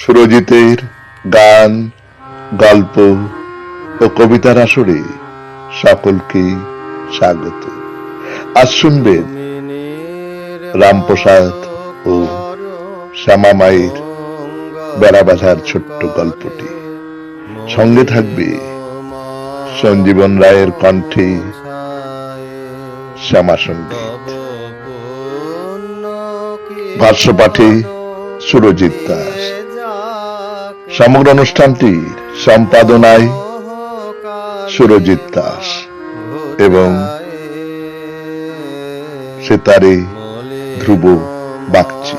সুরজিতের গান, গল্প ও কবিতার আসরে সকলকে স্বাগত। আজ শুনবেন রামপ্রসাদ ও শ্যামা মায়ের বেড়া বাঁধার ছোট্ট গল্পটি। সঙ্গে থাকবে সঞ্জীবন রায়ের কণ্ঠে শ্যামা সংগীত। সুরজিৎ দাস। সমগ্র অনুষ্ঠানটি সম্পাদনায় সুরজিৎ দাস এবং সেতারে ধ্রুব বাগচি।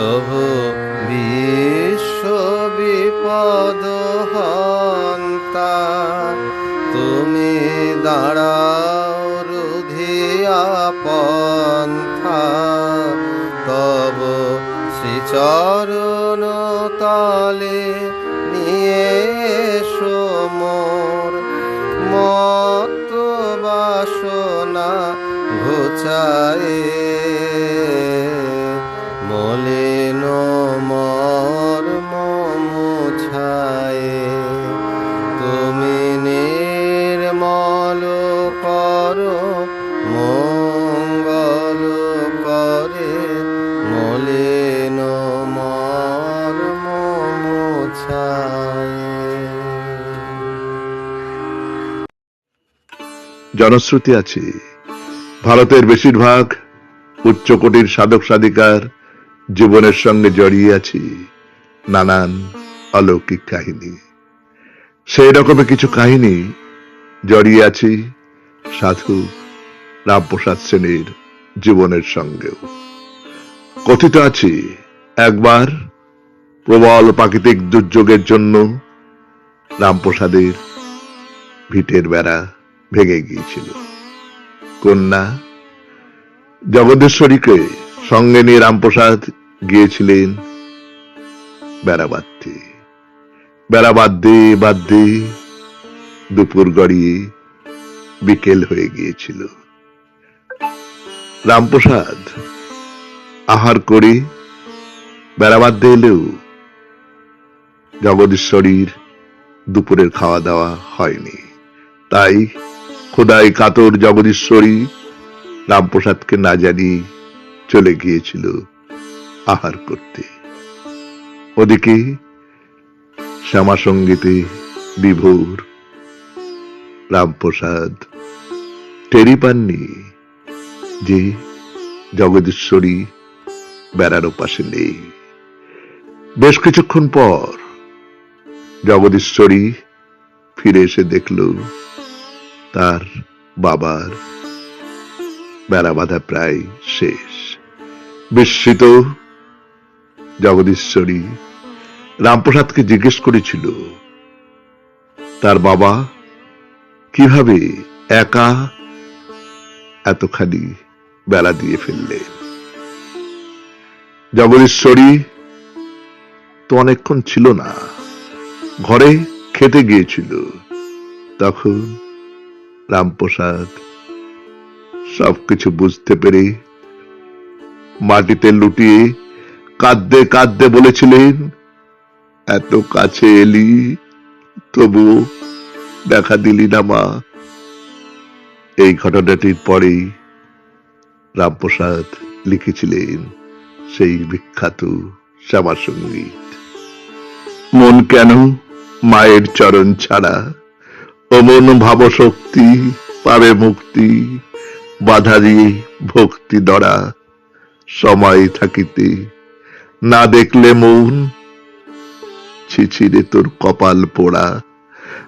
প্রভু, বিশ্ব বিপদ হন্তা। তুমি দাঁড়াও রুধিয়া পন্থা তব শ্রীচরণ তলে নিয়ে এসো মোর। মত বাসনা ঘুচায়ে জনশ্রুতি আছে। ভারতের বেশিরভাগ উচ্চকোটির সাধক সাধিকার জীবনের সঙ্গে জড়িয়ে আছে। নানান অলৌকিক কাহিনী। সেই রকমের কিছু কাহিনী জড়িয়ে আছে সাধু রামপ্রসাদ সেনের জীবনের সঙ্গেও। কথিত আছে, একবার প্রবল প্রাকৃতিক দুর্যোগের জন্য রামপ্রসাদের ভিটের বেড়া ভেঙে গিয়েছিল। কন্যা জগদীশ্বরীকে সঙ্গে নিয়ে রামপ্রসাদ গিয়েছিলেন বেড়া বাঁধতে বেড়া বাঁধতে বাঁধতে দুপুর গড়িয়ে বিকেল হয়ে গিয়েছিল। রামপ্রসাদ আহার করে বেড়া বাঁধতে এলেও জগদীশ্বরীর দুপুরের খাওয়া দাওয়া হয়নি। তাই খোদাই কাতর জগদীশ্বরী, রামপ্রসাদকে না জানি চলে গিয়েছিল আহার করতে। ওদিকে শ্যামা সঙ্গীতে বিভোর রামপ্রসাদ টেরি পাননি যে জগদীশ্বরী বেড়ার পাশে নেই। বেশ কিছুক্ষণ পর জগদীশ্বরী ফিরে এসে দেখল তার বাবার বেড়া বাঁধা প্রায় শেষ। বিস্মিত জগদীশ্বরী রামপ্রসাদকে জিজ্ঞেস করেছিল, তার বাবা কীভাবে একা এতখানি বেড়া দিয়ে ফেললেন? জগদীশ্বরী তো অনেকক্ষণ ছিল না, ঘরে খেতে গিয়েছিল, তখন রামপ্রসাদ। সবকিছু বুঝতে পেরে মাটিতে লুটিয়ে কাঁদতে কাঁদতে বলেছিলেন, এত কাছে এলি তবু দেখা দিলি না মা। এই ঘটনাটির পরেই রামপ্রসাদ লিখেছিলেন সেই বিখ্যাত শ্যামা সংগীত মন কেন মায়ের চরণ ছাড়া অমন ভাবশক্তি, পাবে মুক্তি, বাধা দিয়ে ভক্তি দরা সময় থাকিতে। না দেখলে মন, ছিছিরে তোর কপাল পোড়া।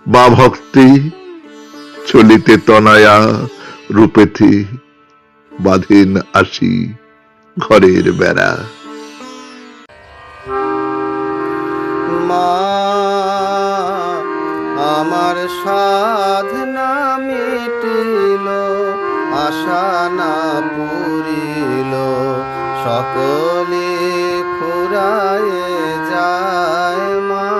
বা ভক্তি, চলিতে তনয়া রূপেতে বাঁধেন আসি ঘরের বেড়া। মা আমার সাধনা মিটিল, আশা না পুরিল। সকলে ফুরায়ে যায় মা,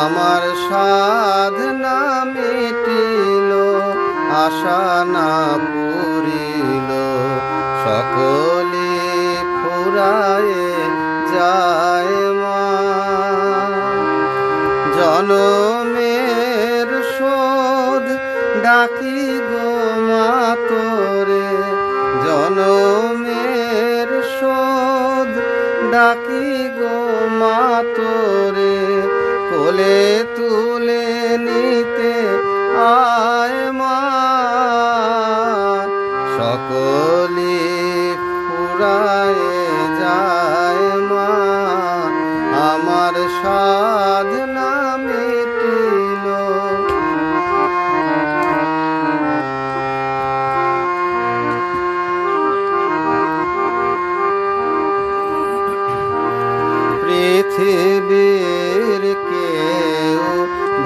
আমার সাধনা মিটিল, আশা না পুরিল। সকলে ফুরায়ে যায় মা। জনমের গো মা তোরে কোলে তুলে নিতে আয় মা। সকলি পুরায় যায় মা। আমার সাধনা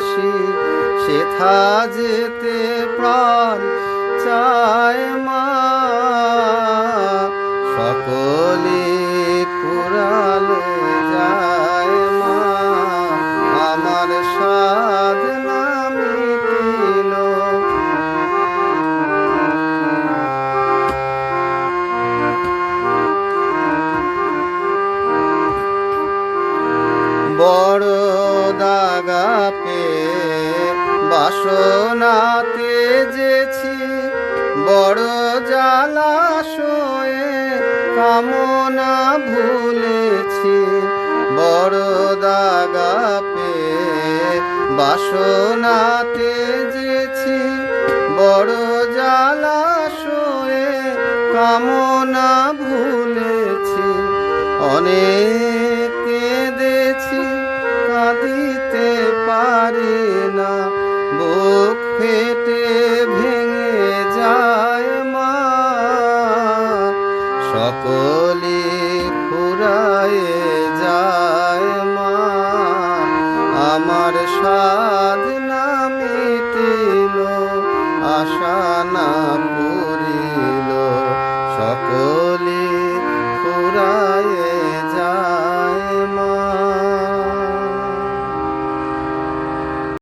ভালোবাসাবাসি সেথা যেতে প্রাণ চায় মা। ভুলেছি বড় দাগা পে বাসনাতে যেছি বড় জ্বালা শোয়ে কামনা ভুলেছি অনেক সাধনা মিটিল আশা না